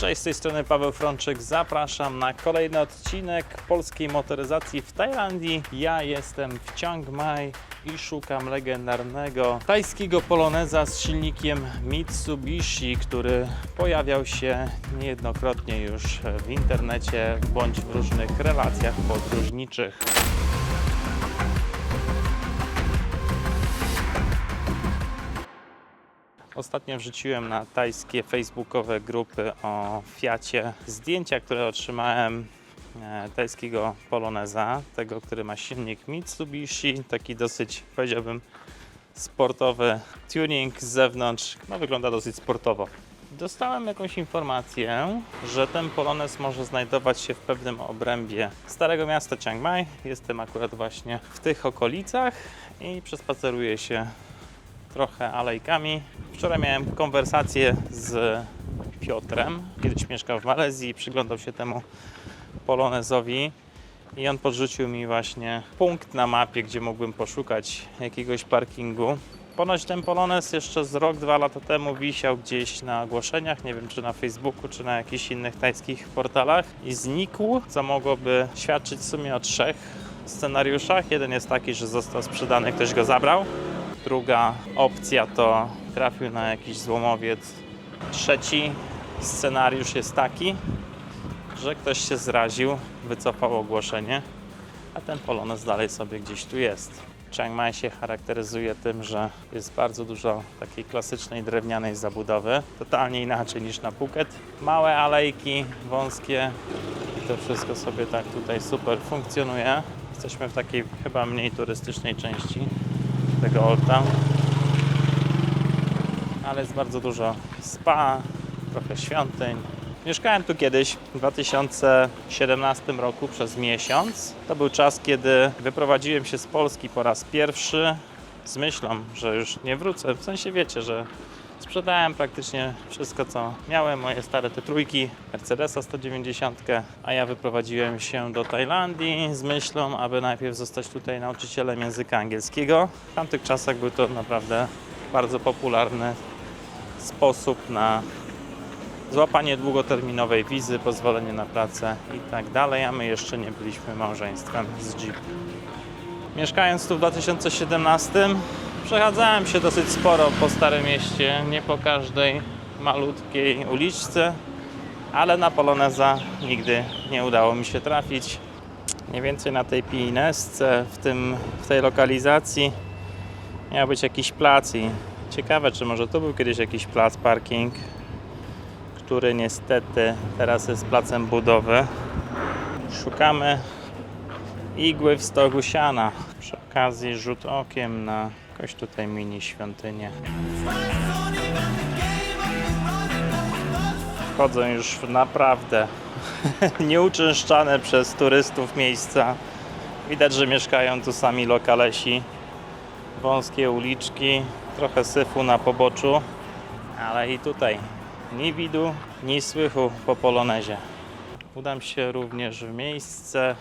Cześć, z tej strony Paweł Frączyk. Zapraszam na kolejny odcinek polskiej motoryzacji w Tajlandii. Ja jestem w Chiang Mai i szukam legendarnego tajskiego poloneza z silnikiem Mitsubishi, który pojawiał się niejednokrotnie już w internecie bądź w różnych relacjach podróżniczych. Ostatnio wrzuciłem na tajskie facebookowe grupy o Fiacie zdjęcia, które otrzymałem e, tajskiego Poloneza, tego, który ma silnik Mitsubishi, taki dosyć, powiedziałbym, sportowy tuning z zewnątrz, no wygląda dosyć sportowo. Dostałem jakąś informację, że ten Polonez może znajdować się w pewnym obrębie Starego Miasta Chiang Mai. Jestem akurat właśnie w tych okolicach i przespaceruję się trochę alejkami. Wczoraj miałem konwersację z Piotrem, kiedyś mieszkał w Malezji, przyglądał się temu Polonezowi i on podrzucił mi właśnie punkt na mapie, gdzie mógłbym poszukać jakiegoś parkingu. Ponoć ten Polonez jeszcze z rok, dwa lata temu wisiał gdzieś na ogłoszeniach, nie wiem czy na Facebooku, czy na jakichś innych tajskich portalach i znikł, co mogłoby świadczyć w sumie o trzech scenariuszach. Jeden jest taki, że został sprzedany, ktoś go zabrał. Druga opcja to trafił na jakiś złomowiec. Trzeci scenariusz jest taki, że ktoś się zraził, wycofał ogłoszenie, a ten Polonez dalej sobie gdzieś tu jest. Chiang Mai się charakteryzuje tym, że jest bardzo dużo takiej klasycznej drewnianej zabudowy, totalnie inaczej niż na Phuket. Małe alejki, wąskie i to wszystko sobie tak tutaj super funkcjonuje. Jesteśmy w takiej chyba mniej turystycznej części tego Old. Ale jest bardzo dużo spa, trochę świątyń. Mieszkałem tu kiedyś w 2017 roku przez miesiąc. To był czas, kiedy wyprowadziłem się z Polski po raz pierwszy z myślą, że już nie wrócę. W sensie wiecie, że sprzedałem praktycznie wszystko, co miałem, moje stare te trójki, Mercedesa 190, a ja wyprowadziłem się do Tajlandii z myślą, aby najpierw zostać tutaj nauczycielem języka angielskiego. W tamtych czasach był to naprawdę bardzo popularny sposób na złapanie długoterminowej wizy, pozwolenie na pracę i tak dalej, a my jeszcze nie byliśmy małżeństwem z Jeep. Mieszkając tu w 2017 przechadzałem się dosyć sporo po Starym Mieście, nie po każdej malutkiej uliczce, ale na Poloneza nigdy nie udało mi się trafić. Mniej więcej na tej Pinesce, w, tym, w tej lokalizacji miał być jakiś plac i ciekawe, czy może tu był kiedyś jakiś plac, parking, który niestety teraz jest placem budowy. Szukamy igły w stogu siana. Przy okazji rzut okiem na jakąś tutaj mini świątynię. Wchodzą już naprawdę nieuczęszczane przez turystów miejsca. Widać, że mieszkają tu sami lokalesi. Wąskie uliczki, trochę syfu na poboczu, ale i tutaj ni widu, ni słychu po polonezie. Udam się również w miejsce,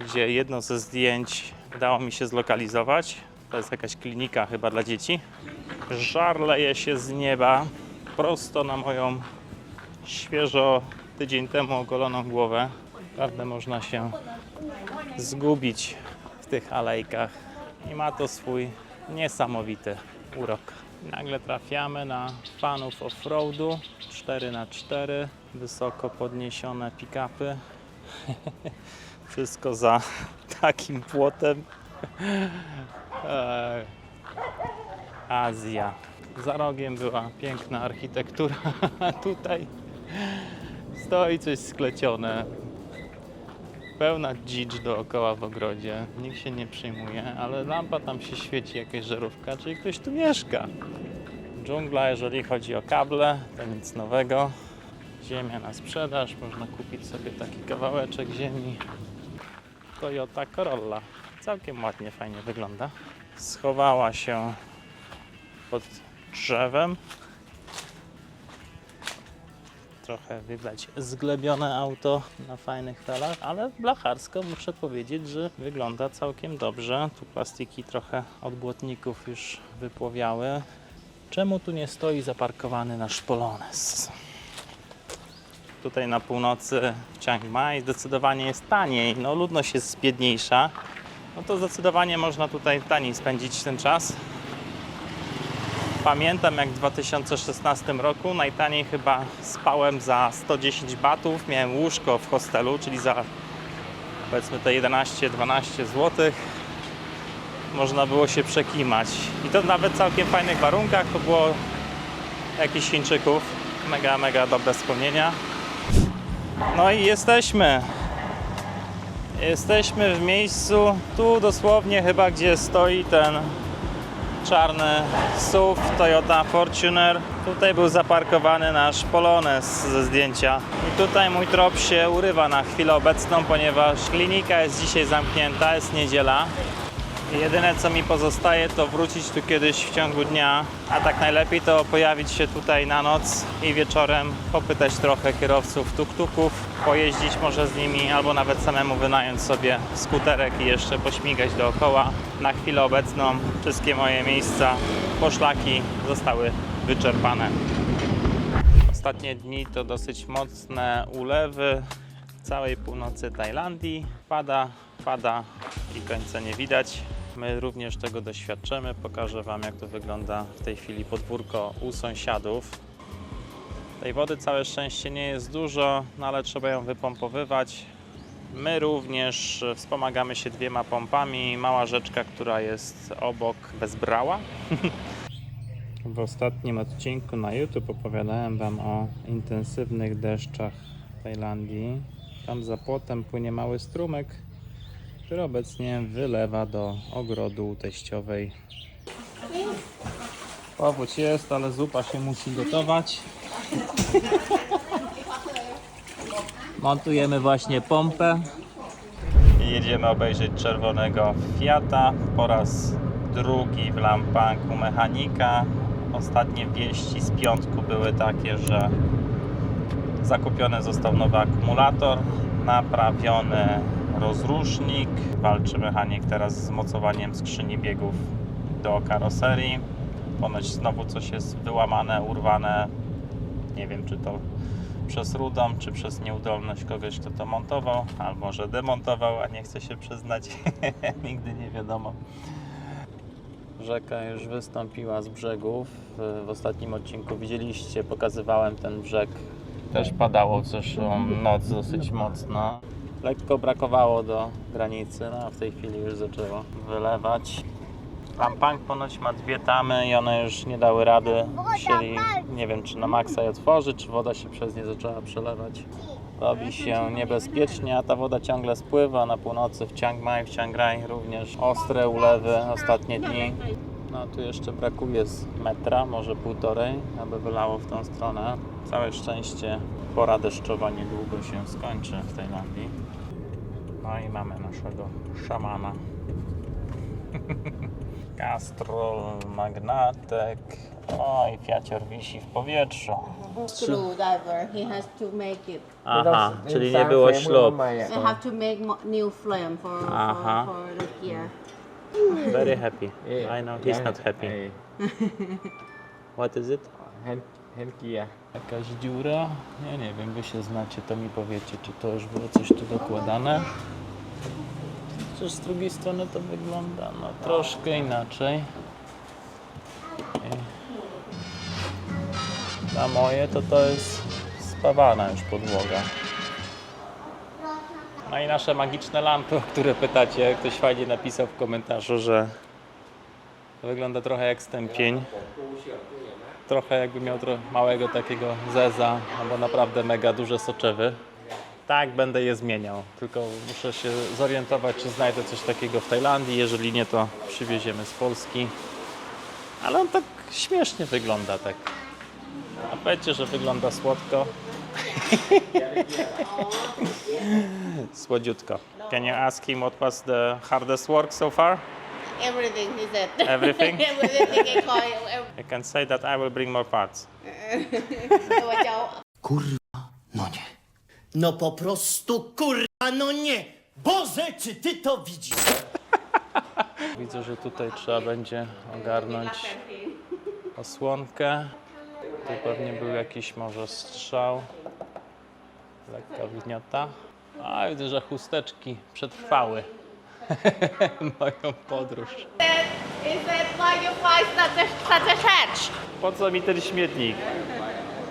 gdzie jedno ze zdjęć udało mi się zlokalizować. To jest jakaś klinika chyba dla dzieci. Żar leje się z nieba prosto na moją świeżo tydzień temu ogoloną głowę. Naprawdę można się zgubić w tych alejkach i ma to swój niesamowity urok. Nagle trafiamy na fanów offroadu 4x4, wysoko podniesione pick-upy. Wszystko za takim płotem. Ej. Azja. Za rogiem była piękna architektura, a tutaj stoi coś sklecione. Pełna dzicz dookoła w ogrodzie. Nikt się nie przyjmuje, ale lampa tam się świeci, jakaś żarówka, czyli ktoś tu mieszka. Dżungla, jeżeli chodzi o kable, to nic nowego. Ziemia na sprzedaż, można kupić sobie taki kawałeczek ziemi. Toyota Corolla. Całkiem ładnie, fajnie wygląda. Schowała się pod drzewem. Trochę widać zglebione auto na fajnych felach, ale blacharsko muszę powiedzieć, że wygląda całkiem dobrze. Tu plastiki trochę od błotników już wypłowiały. Czemu tu nie stoi zaparkowany nasz Polones? tutaj na północy w Chiang Mai zdecydowanie jest taniej. No ludność jest biedniejsza, no to zdecydowanie można tutaj taniej spędzić ten czas. Pamiętam jak w 2016 roku najtaniej chyba spałem za 110 batów, miałem łóżko w hostelu, czyli za powiedzmy te 11-12 zł można było się przekimać. I to nawet w całkiem fajnych warunkach, to było jakichś Chińczyków. Mega, mega dobre wspomnienia. No i jesteśmy. Jesteśmy w miejscu, tu dosłownie chyba gdzie stoi ten czarny SUV Toyota Fortuner. Tutaj był zaparkowany nasz Polones ze zdjęcia. I tutaj mój trop się urywa na chwilę obecną, ponieważ klinika jest dzisiaj zamknięta, jest niedziela. Jedyne co mi pozostaje to wrócić tu kiedyś w ciągu dnia, a tak najlepiej to pojawić się tutaj na noc i wieczorem popytać trochę kierowców tuk-tuków, pojeździć może z nimi albo nawet samemu wynająć sobie skuterek i jeszcze pośmigać dookoła. Na chwilę obecną wszystkie moje miejsca, poszlaki zostały wyczerpane. Ostatnie dni to dosyć mocne ulewy całej północy Tajlandii. Pada, pada i końca nie widać. My również tego doświadczymy. Pokażę Wam, jak to wygląda w tej chwili podwórko u sąsiadów. Tej wody całe szczęście nie jest dużo, no ale trzeba ją wypompowywać. My również wspomagamy się dwiema pompami. Mała rzeczka, która jest obok Bezbrała. W ostatnim odcinku na YouTube opowiadałem Wam o intensywnych deszczach w Tajlandii. Tam za płotem płynie mały strumyk, który obecnie wylewa do ogrodu teściowej. Powódź jest, ale zupa się musi gotować. Montujemy właśnie pompę. I jedziemy obejrzeć czerwonego Fiata po raz drugi w Lampanku mechanika. Ostatnie wieści z piątku były takie, że zakupiony został nowy akumulator, naprawiony rozrusznik, walczy mechanik teraz z mocowaniem skrzyni biegów do karoserii. Ponoć znowu coś jest wyłamane, urwane. Nie wiem, czy to przez rudą, czy przez nieudolność kogoś, kto to montował, albo może demontował, a nie chce się przyznać. Nigdy nie wiadomo. Rzeka już wystąpiła z brzegów. W- W ostatnim odcinku widzieliście, pokazywałem ten brzeg. Też padało w zeszłą noc dosyć mocno. Lekko brakowało do granicy, no a w tej chwili już zaczęło wylewać. Lampang ponoć ma dwie tamy i one już nie dały rady. Musieli, nie wiem czy na maksa je otworzyć, czy woda się przez nie zaczęła przelewać. Robi się niebezpiecznie, a ta woda ciągle spływa na północy w Chiang Mai, w Chiang Rai również ostre ulewy ostatnie dni. No tu jeszcze brakuje z metra, może półtorej, aby wylało w tą stronę. Całe szczęście pora deszczowa niedługo się skończy w Tajlandii. No i mamy naszego szamana. Castrol, magnatek. O i fiacior wisi w powietrzu. screwdriver. He has to make it. Aha, czyli nie było ślub. They have to make mo- new flame for for, Aha. for the gear. Very happy. I know he's not happy. What is it? Gear. Jakaś dziura? Ja nie wiem, wy się znacie, to mi powiecie, czy to już było coś tu dokładane. Chociaż z drugiej strony to wygląda no troszkę inaczej. I na moje to to jest spawana już podłoga. No i nasze magiczne lampy, o które pytacie, ktoś fajnie napisał w komentarzu, że wygląda trochę jak stępień trochę jakby miał małego takiego zeza, albo naprawdę mega duże soczewy. Tak, będę je zmieniał, tylko muszę się zorientować, czy znajdę coś takiego w Tajlandii. Jeżeli nie, to przywieziemy z Polski. Ale on tak śmiesznie wygląda, tak. A powiedzcie, że wygląda słodko. Słodziutko. Can you ask him what was the hardest work so far? Everything he said. Everything? Everything. You can say that I will bring more parts. No po prostu kurwa, no nie! Boże, czy ty to widzisz? Widzę, że tutaj trzeba będzie ogarnąć osłonkę. Tu pewnie był jakiś może strzał. Lekka wgniota. A widzę, że chusteczki przetrwały moją podróż. Is such a, such a church? Po co mi ten śmietnik?